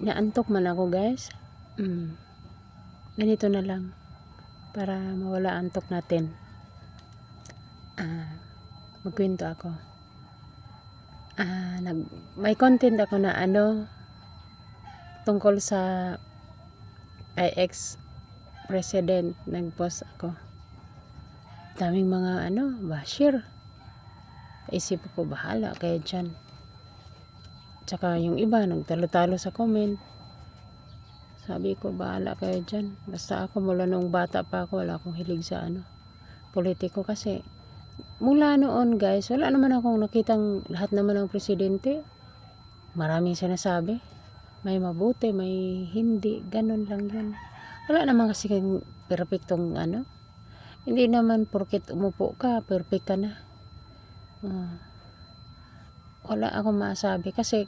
naantok man ako guys. Mm. Ganito na lang. Para mawala antok natin. Ah, magkwento ako. Ah, nag, may content ako na ano tungkol sa ex president nag-post ako. Daming mga ano, basher. Isip ko bahala kaya dyan. Tsaka yung iba, nagtalo-talo sa comment. Sabi ko, bahala kayo dyan. Basta ako, mula nung bata pa ako, wala akong hilig sa ano, politiko kasi mula noon guys, wala naman akong nakitang lahat naman ng presidente. Maraming sinasabi. May mabuti, may hindi. Ganun lang yun. Wala naman kasi perfectong ano. Hindi naman porket umupo ka, perfect ka na. Ah. Wala akong masabi kasi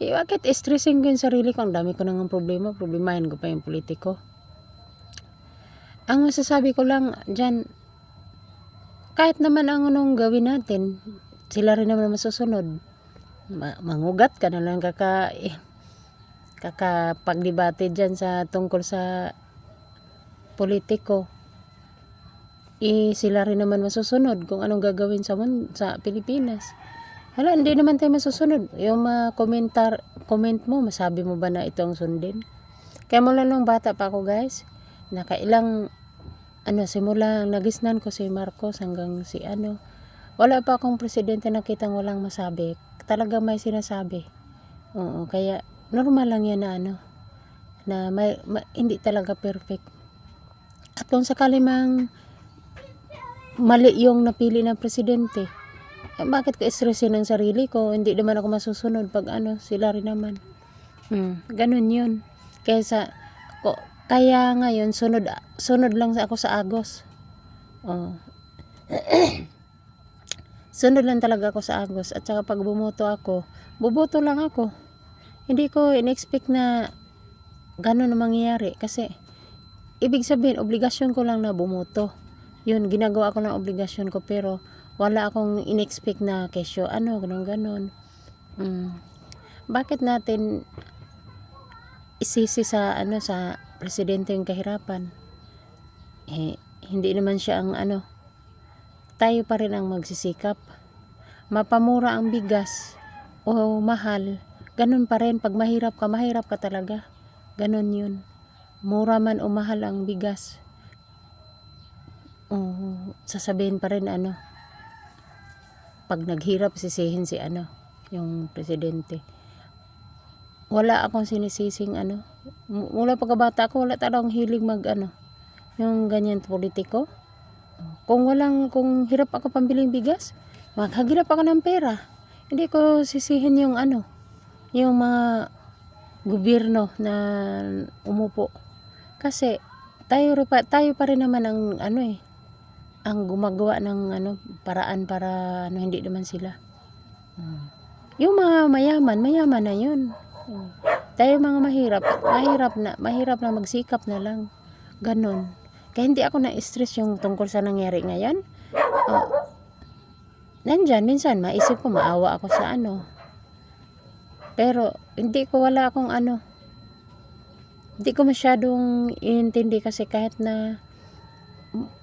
eh, bakit stressing ko yung sarili ko? Ang dami ko nang problema. Problemahin ko pa yung politiko. Ang masasabi ko lang dyan, kahit naman ang anong gawin natin, sila rin naman masusunod. Ma- mangugat ka na lang kaka, eh, kakapagdebate dyan sa tungkol sa politiko. Eh, sila rin naman masusunod kung anong gagawin sa, sa Pilipinas. Hala, hindi naman tayo masusunod. Yung mga komentar, comment mo, masabi mo ba na ito ang sundin? Kaya mula nung bata pa ako guys, nakailang, ano, simula nagisnan ko si Marcos hanggang si ano, wala pa akong presidente nakitang walang masabi. Talaga may sinasabi. Oo, kaya normal lang yan na ano, na may, ma- hindi talaga perfect. At kung sakali mang mali yung napili ng presidente, eh, bakit ko stressin ang sarili ko? Hindi naman ako masusunod pag ano, sila rin naman. Mm, ganun yun. Kaysa, ko, kaya ngayon, sunod, sunod lang ako sa Agos. Oh. sunod lang talaga ako sa Agos. At saka pag bumoto ako, buboto lang ako. Hindi ko in-expect na ganun na mangyayari. Kasi, ibig sabihin, obligasyon ko lang na bumoto. Yun, ginagawa ko ng obligasyon ko. Pero, wala akong in-expect na kesyo. Ano, ganun, ganun. Mm. Bakit natin isisi sa ano sa presidente yung kahirapan eh, hindi naman siya ang ano tayo pa rin ang magsisikap mapamura ang bigas o mahal ganun pa rin pag mahirap ka mahirap ka talaga ganun yun mura man o mahal ang bigas oh, sasabihin pa rin ano pag naghirap sisihin si ano yung presidente wala akong sinisising ano. Mula pagkabata ko, wala talagang hilig mag ano, yung ganyan politiko. Kung walang, kung hirap ako pambiling bigas, maghagilap ako ng pera. Hindi ko sisihin yung ano, yung mga gobyerno na umupo. Kasi, tayo, tayo pa rin naman ang ano eh, ang gumagawa ng ano, paraan para ano, hindi naman sila. Hmm. Yung mga mayaman, mayaman na yun. Oh. Tayo mga mahirap, mahirap na, mahirap na magsikap na lang. Ganon. Kaya hindi ako na-stress yung tungkol sa nangyari ngayon. Oh. Nandyan, minsan, maisip ko, maawa ako sa ano. Pero, hindi ko wala akong ano. Hindi ko masyadong inintindi kasi kahit na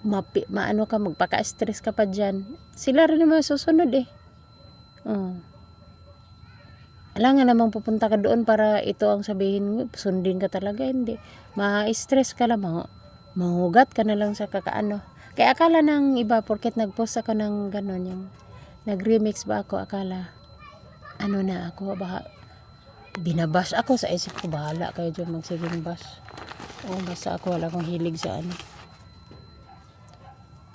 mapi, maano ka, magpaka-stress ka pa dyan. Sila rin naman susunod eh. Oh. Alam nga namang pupunta ka doon para ito ang sabihin mo, sundin ka talaga, hindi. Ma-stress ka lang, mga, mangugat ka na lang sa kakaano. Kaya akala ng iba, porket nag-post ako ng gano'n, yung nag-remix ba ako, akala, ano na ako, baka, binabash ako sa isip ko, bahala kayo dyan magsiging bash. O, basta ako, wala akong hilig sa ano.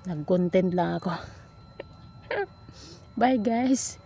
Nag-content lang ako. Bye guys.